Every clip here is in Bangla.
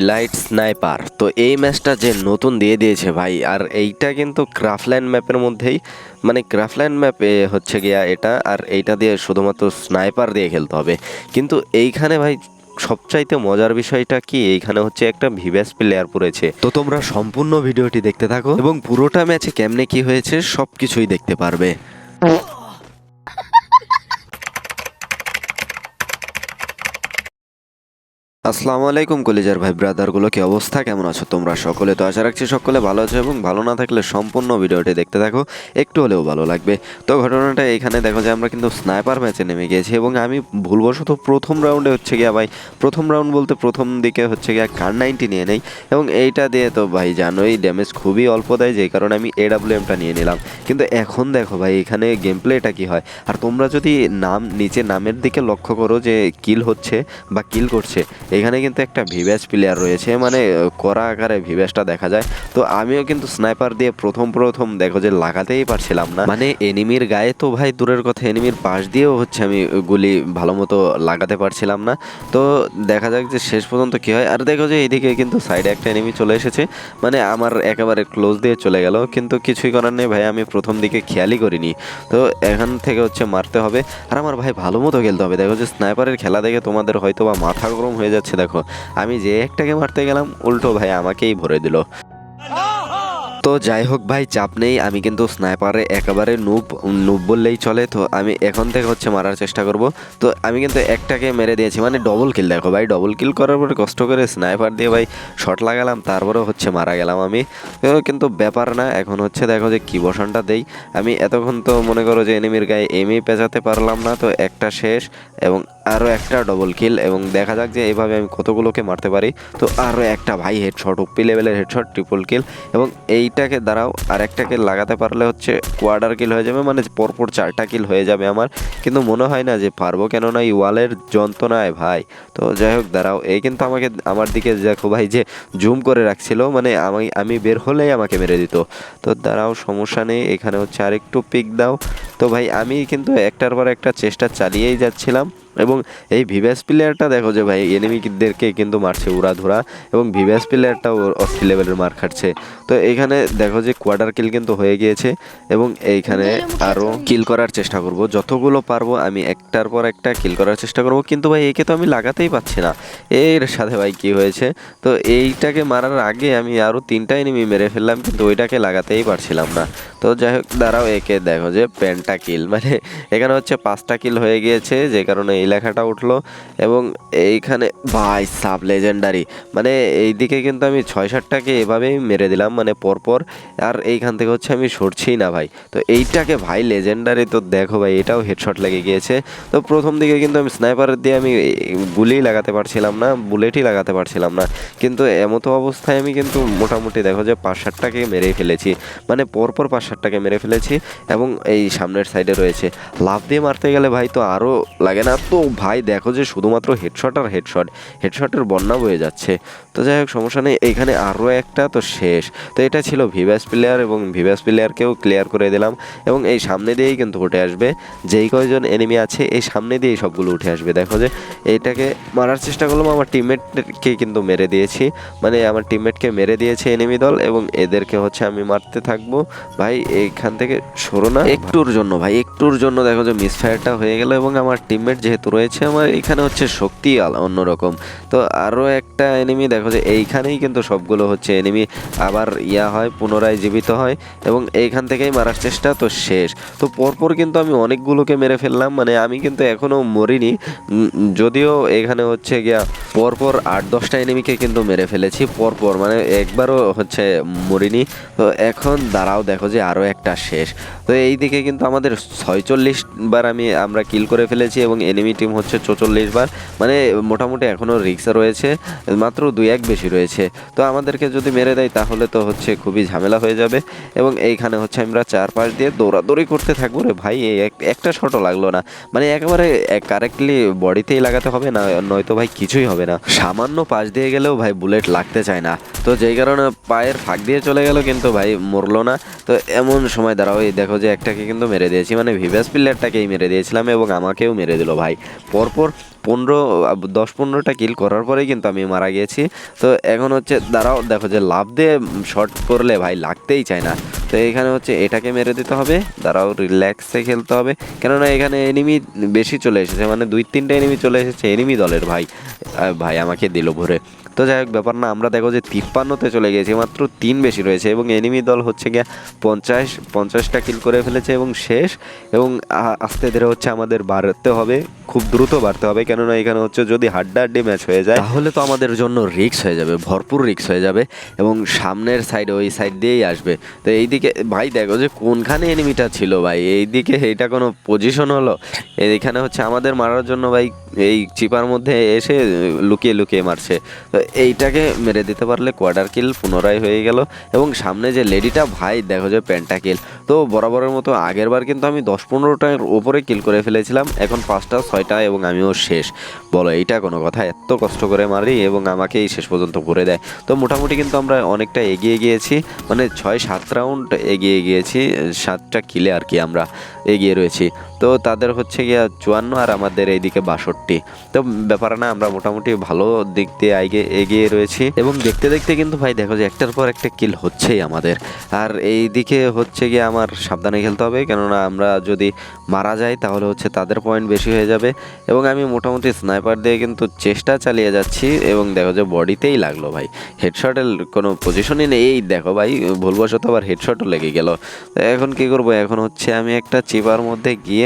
এলাইট স্নাইপার তো এই ম্যাচটা যে নতুন দিয়ে দিয়েছে ভাই, আর এইটা কিন্তু ক্রাফল্যান্ড ম্যাপের মধ্যেই মানে ক্রাফল্যান্ড ম্যাপে হচ্ছে গিয়া এটা, আর এইটা দিয়ে শুধুমাত্র স্নাইপার দিয়ে খেলতে হবে। কিন্তু এইখানে ভাই, সবচাইতে মজার বিষয়টা কি? এইখানে হচ্ছে একটা ভিভ্যাস প্লেয়ার পড়েছে। তো তোমরা সম্পূর্ণ ভিডিওটি দেখতে থাকো, এবং পুরোটা ম্যাচে কেমনে কি হয়েছে সব কিছুই দেখতে পারবে। আসসালামু আলাইকুম কলেজার ভাই ব্রাদারগুলো, কি অবস্থা? কেমন আছো তোমরা সকলে? তো আশা রাখছি সকলে ভালো আছো এবং ভালো না থাকলে সম্পূর্ণ ভিডিওটি দেখতে থাকো, একটু হলেও ভালো লাগবে। তো ঘটনাটা এখানে দেখো যে আমরা কিন্তু স্নাইপার ম্যাচে নেমে গিয়েছি এবং আমি ভুলবশত প্রথম রাউন্ডে হচ্ছে গিয়া ভাই, প্রথম রাউন্ড বলতে প্রথম দিকে হচ্ছে গিয়া কার নাইনটি নিয়ে নেই এবং এইটা দিয়ে তো ভাই জানোই ড্যামেজ খুবই অল্প দেয় যেই কারণে আমি এডাব্লিউএমটা নিয়ে নিলাম। কিন্তু এখন দেখো ভাই, এখানে গেম প্লেটা কি হয়? আর তোমরা যদি নাম, নিচে নামের দিকে লক্ষ্য করো যে কিল হচ্ছে বা কিল করছে এখানে কিন্তু একটা ভিভ্যাস প্লেয়ার রয়েছে মানে কড়া আকারে ভিভ্যাসটা দেখা যায়। তো আমিও কিন্তু স্নাইপার দিয়ে প্রথম প্রথম দেখো যে লাগাতেই পারছিলাম না। মানে এনিমির গায়ে তো ভাই দূরের কথা, এনিমির পাশ দিয়েও হচ্ছে আমি গুলি ভালো মতো লাগাতে পারছিলাম না। তো দেখা যাক যে শেষ পর্যন্ত কী হয়। আর দেখো যে এইদিকে কিন্তু সাইডে একটা এনিমি চলে এসেছে মানে আমার একেবারে ক্লোজ দিয়ে চলে গেল। কিন্তু কিছুই করার নেই ভাই, আমি প্রথম দিকে খেয়ালই করিনি। তো এখান থেকে হচ্ছে মারতে হবে। আর আমার ভাই ভালো মতো খেলতে হবে। দেখো যে স্নাইপারের খেলা দেখে তোমাদের হয়তো বা মাথা গরম হয়ে যাচ্ছে। দেখো। আমি যে একটাকে মারতে গেলাম, উল্টো ভাই আমাকেই ভরে দিল। তো যাই হোক ভাই, চাপ নেই। আমি কিন্তু স্নাইপারে একেবারে নুব নুব বললেই চলে। তো আমি এখন থেকে হচ্ছে মারার চেষ্টা করব। তো আমি কিন্তু একটাকে মেরে দিয়েছি মানে ডবল কিল দেখো ভাই ডবল কিল করার পরে কষ্ট করে স্নাইপার দিয়ে ভাই শট লাগালাম তারপরে হচ্ছে মারা গেলাম আমি। কিন্তু ব্যাপার না, এখন হচ্ছে দেখো যে কি বসানটা দেই। আমি এতক্ষণ তো মনে করো যে এনিমির গায়ে এমই পেঁচাতে পারলাম না, তো একটা শেষ এবং আরও একটা ডবল কিল এবং দেখা যাক যে এইভাবে আমি কতগুলোকে মারতে পারি। তো আরও একটা ভাই হেডশট ওপি লেভেলের হেডশট ট্রিপল কিল এবং এইটাকে দ্বারাও আর একটাকে লাগাতে পারলে হচ্ছে কোয়ার্টার কিল হয়ে যাবে মানে পরপর চারটা কিল হয়ে যাবে আমার। কিন্তু মনে হয় না যে পারব কেননা এই ওয়ালের যন্ত্রণায় ভাই। তো যাই হোক, দাঁড়াও, এই কিন্তু আমাকে, আমার দিকে দেখো ভাই যে জুম করে রাখছিল মানে আমি আমি বের হলেই আমাকে মেরে দিত। তো দাঁড়াও, সমস্যা নেই, এখানে হচ্ছে আরেকটু পিক দাও। তো ভাই, আমি কিন্তু একটার পর একটা চেষ্টা চালিয়েই যাচ্ছিলাম। এবং এই ভিভ্যাস প্লেয়ারটা দেখো যে ভাই এনিমিদেরকে কিন্তু মারছে উড়াধুরা এবং ভিভ্যাস প্লেয়ারটাও অস্থি লেভেলের মার খাচ্ছে। তো এইখানে দেখো যে কোয়ার্টার কিল কিন্তু হয়ে গিয়েছে এবং এইখানে আরও কিল করার চেষ্টা করব। যতগুলো পারব আমি একটার পর একটা কিল করার চেষ্টা করব। কিন্তু ভাই একে তো আমি লাগাতেই পাচ্ছি না। এর সাথে ভাই কি হয়েছে? তো এইটাকে মারার আগে আমি আরও তিনটা এনিমি মেরে ফেললাম কিন্তু ওইটাকে লাগাতেই পারছিলাম না। তো যাই হোক, দাঁড়াও, একে দেখো যে পেনটা কিল। মানে এখানে হচ্ছে পাঁচটা কিল হয়ে গিয়েছে, যে কারণে এই লেখাটা উঠল। এবং এইখানে, ভাই সাব লেজেন্ডারি। মানে এইদিকে কিন্তু আমি ছয় সাতটাকে এভাবেই মেরে দিলাম মানে পরপর। আর এইখান থেকে হচ্ছে আমি সরছি না, ভাই। তো এইটাকে, ভাই, লেজেন্ডারি তো দেখো, ভাই, এটাও হেডশট লেগে গিয়েছে। তো প্রথম দিকে কিন্তু আমি স্নাইপার দিয়ে আমি গুলি লাগাতে পারছিলাম না বুলেটই লাগাতে পারছিলাম না। কিন্তু এমতো অবস্থায় আমি কিন্তু মোটামুটি দেখো যে পাঁচ সাতটাকে মেরে ফেলেছি। মানে পরপর পাঁচ সাতটাকে মেরে ফেলেছি এবং এই সামনের সাইডে রয়েছে। লাভ দিয়ে মারতে গেলে ভাই তো আরও লাগে না। তো ভাই দেখো যে শুধুমাত্র হেডশট আর হেডশট হেডশটের বন্যা বয়ে যাচ্ছে। তো যাই হোক, সমস্যা নেই। এখানে আরও একটা তো শেষ। তো এটা ছিল ভিভ্যাস প্লেয়ার এবং ভিভ্যাস প্লেয়ারকেও ক্লিয়ার করে দিলাম। এবং এই সামনে দিয়েই কিন্তু উঠে আসবে। যেই কয়জন এনিমি আছে, এই সামনে দিয়েই সবগুলো উঠে আসবে। দেখো যে এইটাকে মারার চেষ্টা করলাম। আমার টিমমেটকে কিন্তু মেরে দিয়েছি। মানে আমার টিমমেটকে মেরে দিয়েছে এনিমি দল এবং এদেরকে হচ্ছে আমি মারতে থাকব। ভাই এইখান থেকে সরো না। একটুর জন্য ভাই, একটুর জন্য দেখো যে মিসফায়ারটা হয়ে গেল এবং আমার টিমমেট যেহেতু রয়েছে, আমার এখানে হচ্ছে শক্তি অন্যরকম। তো আরও একটা এনিমি দেখো যে এইখানেই কিন্তু সবগুলো হচ্ছে এনিমি আবার ইয়া হয়, পুনরায় জীবিত হয় এবং এইখান থেকেই মারার চেষ্টা তো শেষ। তো পরপর কিন্তু আমি অনেকগুলোকে মেরে ফেললাম মানে আমি কিন্তু এখনও মরিনি। যদিও এখানে হচ্ছে গিয়া পরপর আট, দশটা এনিমিকে কিন্তু মেরে ফেলেছি, পরপর মানে একবারও হচ্ছে মরিনি। তো এখন দাঁড়াও, দেখো যে আরও একটা শেষ। তো এই দিকে কিন্তু আমাদের ছয়চল্লিশ বার আমি, আমরা কিল করে ফেলেছি এবং এনিমি টিম হচ্ছে চৌচল্লিশ বার। মানে মোটামুটি এখনও রিক্সা রয়েছে, মাত্র দুই এক বেশি রয়েছে। তো আমাদেরকে যদি মেরে দেয়, তাহলে তো হচ্ছে খুবই ঝামেলা হয়ে যাবে। এবং এইখানে হচ্ছে আমরা চার পাশ দিয়ে দৌড়াদৌড়ি করতে থাকব। রে ভাই এই এক- একটা শটও লাগল না। মানে একেবারে কারেক্টলি বডিতেই লাগাতে হবে না, নয়তো ভাই কিছুই হবে না। সামান্য পাশ দিয়ে গেলেও ভাই বুলেট লাগতে চায় না। তো যেই কারণে পায়ের ফাঁক দিয়ে চলে গেল, কিন্তু ভাই মরলো না। তো এমন সময় দাঁড়াও, এই দেখো যে একটাকে কিন্তু মেরে দিয়েছি মানে ভিভাস প্লেয়ারটাকেই মেরে দিয়েছিলাম এবং আমাকেও মেরে দিল ভাই। পরপর পনেরো দশ পনেরোটা কিল করার পরেই কিন্তু আমি মারা গিয়েছি। তো এখন হচ্ছে, দাঁড়াও, দেখো যে লাভ দিয়ে শর্ট করলে ভাই লাগতেই চায় না। তো এখানে হচ্ছে এটাকে মেরে দিতে হবে, দাঁড়াও রিল্যাক্সে খেলতে হবে। কেননা এখানে এনিমি বেশি চলে এসেছে মানে দুই তিনটে এনিমি চলে এসেছে এনিমি দলের ভাই ভাই আমাকে দিল ভরে। তো যাই হোক, ব্যাপার না, আমরা দেখো যে তিপ্পান্নতে চলে গেছি মাত্র তিন বেশি রয়েছে এবং এনিমি দল হচ্ছে গিয়ে পঞ্চাশ, পঞ্চাশটা কিল করে ফেলেছে এবং শেষ এবং আস্তে ধীরে হচ্ছে আমাদের বাড়তে হবে, খুব দ্রুত বাড়তে হবে, কেননা এখানে হচ্ছে যদি হাড্ডাহাড্ডি ম্যাচ হয়ে যায়, তাহলে তো আমাদের জন্য রিক্স হয়ে যাবে, ভরপুর রিক্স হয়ে যাবে এবং সামনের সাইড ওই সাইড দিয়েই আসবে। তো এইদিকে, ভাই দেখো যে কোনখানে এনিমিটা ছিল ভাই, এইদিকে এইটা কোনো পজিশন হলো? এইখানে হচ্ছে আমাদের মারার জন্য ভাই এই চিপার মধ্যে এসে লুকিয়ে লুকিয়ে মারছে। তো এইটাকে মেরে দিতে পারলে কোয়ার্টার কিল পুনরায় হয়ে গেল এবং সামনে যে লেডিটা, ভাই, দেখো যে পেন্টা কিল তো বরাবরের মতো আগের বার কিন্তু আমি দশ পনেরোটার ওপরে কিল করে ফেলেছিলাম। এখন পাঁচটা, ছয়টা এবং আমিও শেষ। বলো, এইটা কোনো কথা? এত কষ্ট করে মারি এবং আমাকেই শেষ পর্যন্ত করে দেয়। তো মোটামুটি কিন্তু আমরা অনেকটা এগিয়ে গিয়েছি। মানে ছয় সাত রাউন্ড এগিয়ে গিয়েছি, সাতটা কিলে আর কি আমরা এগিয়ে রয়েছি। তো তাদের হচ্ছে গিয়া চুয়ান্ন আর আমাদের এইদিকে বাষট্টি। তো ব্যাপার না, আমরা মোটামুটি ভালো দিক দিয়ে এগিয়ে এগিয়ে রয়েছি। এবং দেখতে দেখতে কিন্তু ভাই দেখো যে একটার পর একটা কিল হচ্ছেই আমাদের। আর এই দিকে হচ্ছে গিয়ে আমার সাবধানে খেলতে হবে, কেননা আমরা যদি মারা যাই তাহলে হচ্ছে তাদের পয়েন্ট বেশি হয়ে যাবে। এবং আমি মোটামুটি স্নাইপার দিয়ে কিন্তু চেষ্টা চালিয়ে যাচ্ছি, এবং দেখো যে বডিতেই লাগল ভাই। হেডশটের কোনো পজিশনই নেই। এই দেখো ভাই, ভুলবশত আবার হেডশটও লেগে গেল। এখন কি করব? এখন হচ্ছে আমি একটা চিপার মধ্যে গিয়ে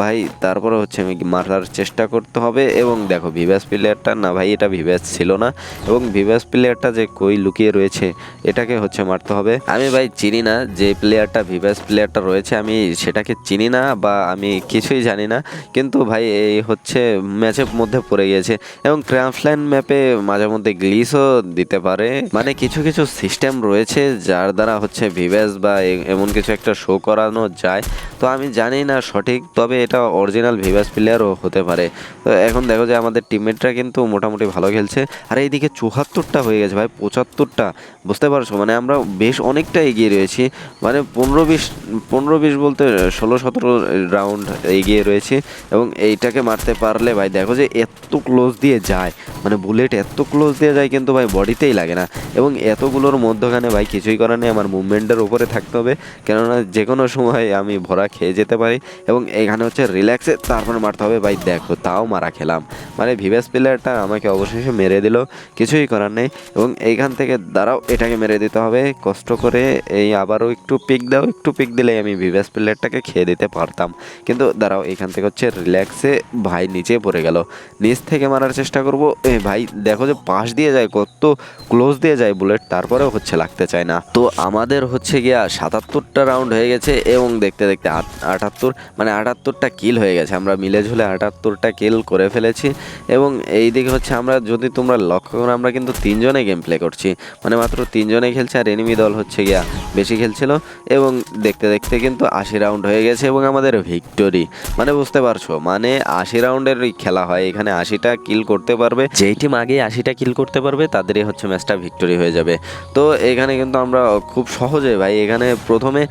ভাই, তারপরে হচ্ছে আমি মারার চেষ্টা করতে হবে এবং দেখো ভিভাস প্লেয়ারটা না ভাই, এটা ভিভাস ছিল না এবং ভিভাস প্লেয়ারটা যে কই লুকিয়ে রয়েছে, এটাকে হচ্ছে মারতে হবে। আমি ভাই চিনি না যে প্লেয়ারটা ভিভাস প্লেয়ারটা রয়েছে, আমি সেটাকে চিনি না বা আমি কিছুই জানি না। কিন্তু ভাই, এই হচ্ছে ম্যাচের মধ্যে পড়ে গিয়েছে এবং ক্রাফল্যান্ড ম্যাপে মাঝে মধ্যে গ্লিসও দিতে পারে। মানে কিছু কিছু সিস্টেম রয়েছে যার দ্বারা হচ্ছে ভিভ্যাস বা এমন কিছু একটা শো করানো যায়। তো আমি জানি না সঠিক, তবে এটা অরিজিনাল ভিভাস প্লেয়ারও হতে পারে। তো এখন দেখো যে আমাদের টিমমেটরা কিন্তু মোটামুটি ভালো খেলছে। আর এইদিকে চুহাত্তরটা হয়ে গেছে ভাই, পঁচাত্তরটা। বুঝতে পারছ? মানে আমরা বেশ অনেকটা এগিয়ে রয়েছি। মানে পনেরো বিশ পনেরো বিশ বলতে ষোলো সতেরো রাউন্ড এগিয়ে রয়েছে। এবং এইটাকে মারতে পারলে ভাই, দেখো যে এত ক্লোজ দিয়ে যায়। মানে বুলেট এত ক্লোজ দিয়ে যায় কিন্তু ভাই বডিতেই লাগে না। এবং এতগুলোর মধ্যখানে ভাই কিছুই করার নেই, আমার মুভমেন্টের উপরে থাকতে হবে। কেননা যে কোনো সময় আমি ভরা খেয়ে যেতে পারি এবং এখানে হচ্ছে রিল্যাক্সে তারপর মারতে হবে। ভাই দেখো, তাও মারা খেলাম। মানে ভিভেস প্লেয়ারটা আমাকে অবশেষে মেরে দিল, কিছুই করার নেই। এবং এইখান থেকে দাঁড়াও, এটাকে মেরে দিতে হবে। কষ্ট করে এই আবারও একটু পিক দাও, একটু পিক দিলেই আমি ভিভেস প্লেয়ারটাকে খেয়ে দিতে পারতাম। কিন্তু দাঁড়াও, এখান থেকে হচ্ছে রিল্যাক্সে ভাই নিচে পড়ে গেল। নিচ থেকে মারার চেষ্টা করব। এ ভাই, দেখো যে পাশ দিয়ে যায়, কত ক্লোজ দিয়ে যায় বুলেট তারপরেও হচ্ছে লাগতে চায় না। তো আমাদের হচ্ছে গিয়া সাতাত্তরটা রাউন্ড হয়ে গেছে এবং দেখতে দেখতে আটাত্তর মানে আটাত্তরটা কিল হয়ে গেছে। আমরা মিলে ঝুলে আটাত্তরটা কিল করে ফেলেছি এবং এই দিকে হচ্ছে আমরা যদি তোমরা লক্ষ্য করো, আমরা কিন্তু তিনজনে গেম প্লে করছি। মানে মাত্র তিনজনে খেলছে আর এনিমি দল হচ্ছে গিয়া বেশি খেলছিল এবং দেখতে দেখতে কিন্তু আশি রাউন্ড হয়ে গেছে এবং আমাদের ভিক্টোরি মানে বুঝতে পারছ মানে আশি রাউন্ডের খেলা হয়, এখানে আশিটা কিল করতে পারবে। যেই টিম আগে আশিটা কিল করতে পারবে, তাদেরই হচ্ছে ম্যাচটা ভিক্টোরি হয়ে যাবে। তো এখানে কিন্তু আমরা খুব সহজে ভাই, এখানে প্রথমে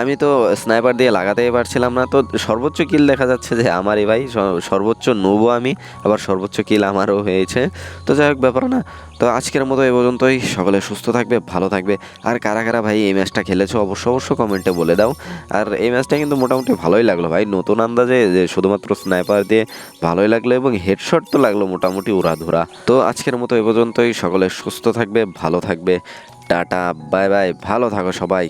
আমি তো স্নাইপার দিয়ে লাগাতেই পারছিলাম না। তো সর্বোচ্চ কিল দেখা যাচ্ছে যে আমারই ভাই সর্বোচ্চ নেব আমি, আবার সর্বোচ্চ কিল আমারও হয়েছে। তো যাই হোক, ব্যাপার না। তো আজকের মতো এই পর্যন্তই। সকলে সুস্থ থাকবে, ভালো থাকবে। আর কারা কারা ভাই এই ম্যাচটা খেলেছো অবশ্য অবশ্য কমেন্টে বলে দাও। আর এই ম্যাচটা কিন্তু মোটামুটি ভালোই লাগল ভাই। নতুন আন্দাজে যে শুধুমাত্র স্নাইপার দিয়ে ভালোই লাগল এবং হেডশট তো লাগল মোটামুটি উড়াধুরা। তো আজকের মতো এই পর্যন্তই। সকলে সুস্থ থাকবে, ভালো থাকবে। Tata, bye bye. ভালো থাকো সবাই।